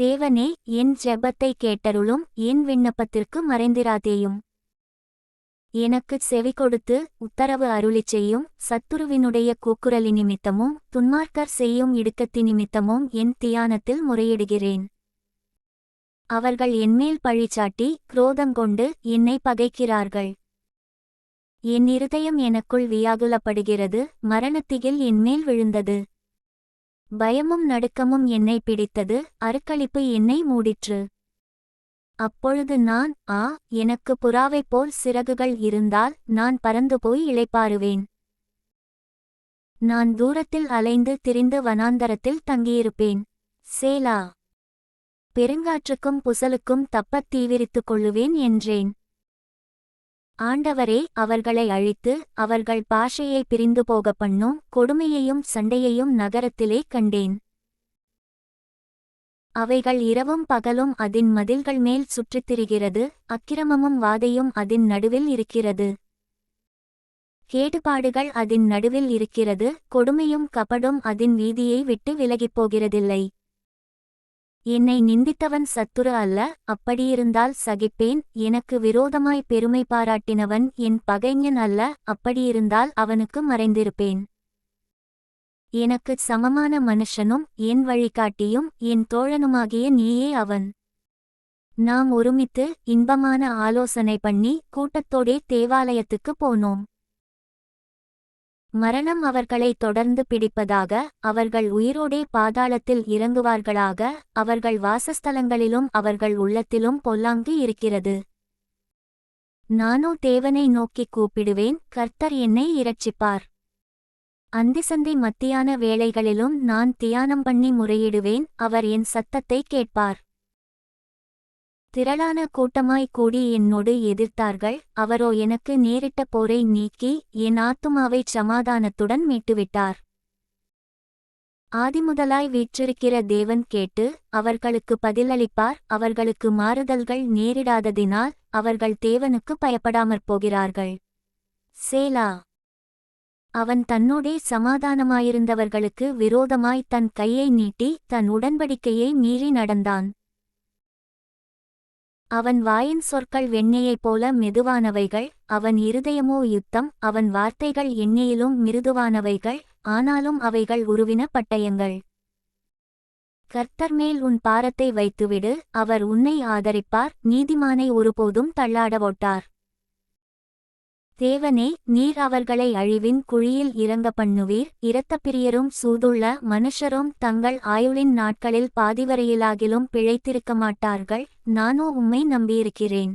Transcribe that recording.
தேவனே என் ஜெபத்தை கேட்டருளும் என் விண்ணப்பத்திற்கு மறைந்திராதேயும். எனக்குச் செவி கொடுத்து உத்தரவு அருளிச் செய்யும் சத்துருவினுடைய கூக்குரலி நிமித்தமும் துன்மார்க்கர் செய்யும் இடுக்கத்தி நிமித்தமும் என் தியானத்தில் முறையிடுகிறேன். அவர்கள் என்மேல் பழிச்சாட்டி குரோதங்கொண்டு என்னை பகைக்கிறார்கள். என் இருதயம் எனக்குள் வியாகுலப்படுகிறது மரணத்திகில் என்மேல் விழுந்தது. பயமும் நடுக்கமும் என்னை பிடித்தது அருக்களிப்பு என்னை மூடிற்று. அப்பொழுது நான் ஆ எனக்கு புறாவைப் போல் சிறகுகள் இருந்தால் நான் பறந்து போய் இளைப்பாருவேன் நான் தூரத்தில் அலைந்து திரிந்து வனாந்தரத்தில் தங்கியிருப்பேன். சேலா. பெருங்காற்றுக்கும் புசலுக்கும் தப்பத் தீவிரித்துக் கொள்ளுவேன் என்றேன். ஆண்டவரே அவர்களை அழித்து அவர்கள் பாஷையை பிரிந்து போக பண்ணும் கொடுமையையும் சண்டையையும் நகரத்திலே கண்டேன். அவைகள் இரவும் பகலும் அதன் மதில்கள் மேல் சுற்றித் திரிகிறது அக்கிரமமும் வாதையும் அதன் நடுவில் இருக்கிறது. கேடுபாடுகள் அதின் நடுவில் இருக்கிறது கொடுமையும் கபடும் அதன் வீதியை விட்டு விலகிப் போகிறதில்லை. என்னை நிந்தித்தவன் சத்துரு அல்ல அப்படியிருந்தால் சகிப்பேன் எனக்கு விரோதமாய் பெருமை பாராட்டினவன் என் பகைஞன் அல்ல அப்படியிருந்தால் அவனுக்கு மறைந்திருப்பேன். எனக்குச் சமமான மனுஷனும் என் வழிகாட்டியும் என் தோழனுமாகிய நீயே அவன். நாம் ஒருமித்து இன்பமான ஆலோசனை பண்ணி கூட்டத்தோடே தேவாலயத்துக்குப் போனோம். மரணம் அவர்களை தொடர்ந்து பிடிப்பதாக அவர்கள் உயிரோடே பாதாளத்தில் இறங்குவார்களாக அவர்கள் வாசஸ்தலங்களிலும் அவர்கள் உள்ளத்திலும் பொல்லாங்கு இருக்கிறது. நானோ தேவனை நோக்கிக் கூப்பிடுவேன் கர்த்தர் என்னை இரட்சிப்பார். அந்திசந்தி மத்தியான வேளைகளிலும் நான் தியானம் பண்ணி முறையிடுவேன் அவர் என் சத்தத்தை கேட்பார். திரளான கூட்டமாய் கூடி என்னோடு எதிர்த்தார்கள். அவரோ எனக்கு நேரிட்ட போரை நீக்கி என் ஆத்துமாவைச் சமாதானத்துடன் மீட்டுவிட்டார். ஆதிமுதலாய் வீற்றிருக்கிற தேவன் கேட்டு அவர்களுக்கு பதிலளிப்பார். அவர்களுக்கு மாறுதல்கள் நேரிடாததினால் அவர்கள் தேவனுக்கு பயப்படாமற் போகிறார்கள். சேலா. அவன் தன்னோடே சமாதானமாயிருந்தவர்களுக்கு விரோதமாய் தன் கையை நீட்டி தன் உடன்படிக்கையை மீறி நடந்தான். அவன் வாயின் சொற்கள் வெண்ணெயைப் போல மெதுவானவைகள் அவன் இருதயமோ யுத்தம் அவன் வார்த்தைகள் எண்ணெயிலும் மிருதுவானவைகள் ஆனாலும் அவைகள் உருவின பட்டயங்கள். கர்த்தர் மேல் உன் பாரத்தை வைத்துவிடு அவர் உன்னை ஆதரிப்பார் நீதிமானை ஒருபோதும் தள்ளாடவொட்டார் தேவனே நீர் அவர்களை அழிவின் குழியில் இறங்க பண்ணுவீர் இரத்தப்பிரியரும் சூதுள்ள மனுஷரும் தங்கள் ஆயுளின் நாட்களில் பாதிவரையிலாகிலும் பிழைத்திருக்க மாட்டார்கள் நானோ உம்மை நம்பியிருக்கிறேன்.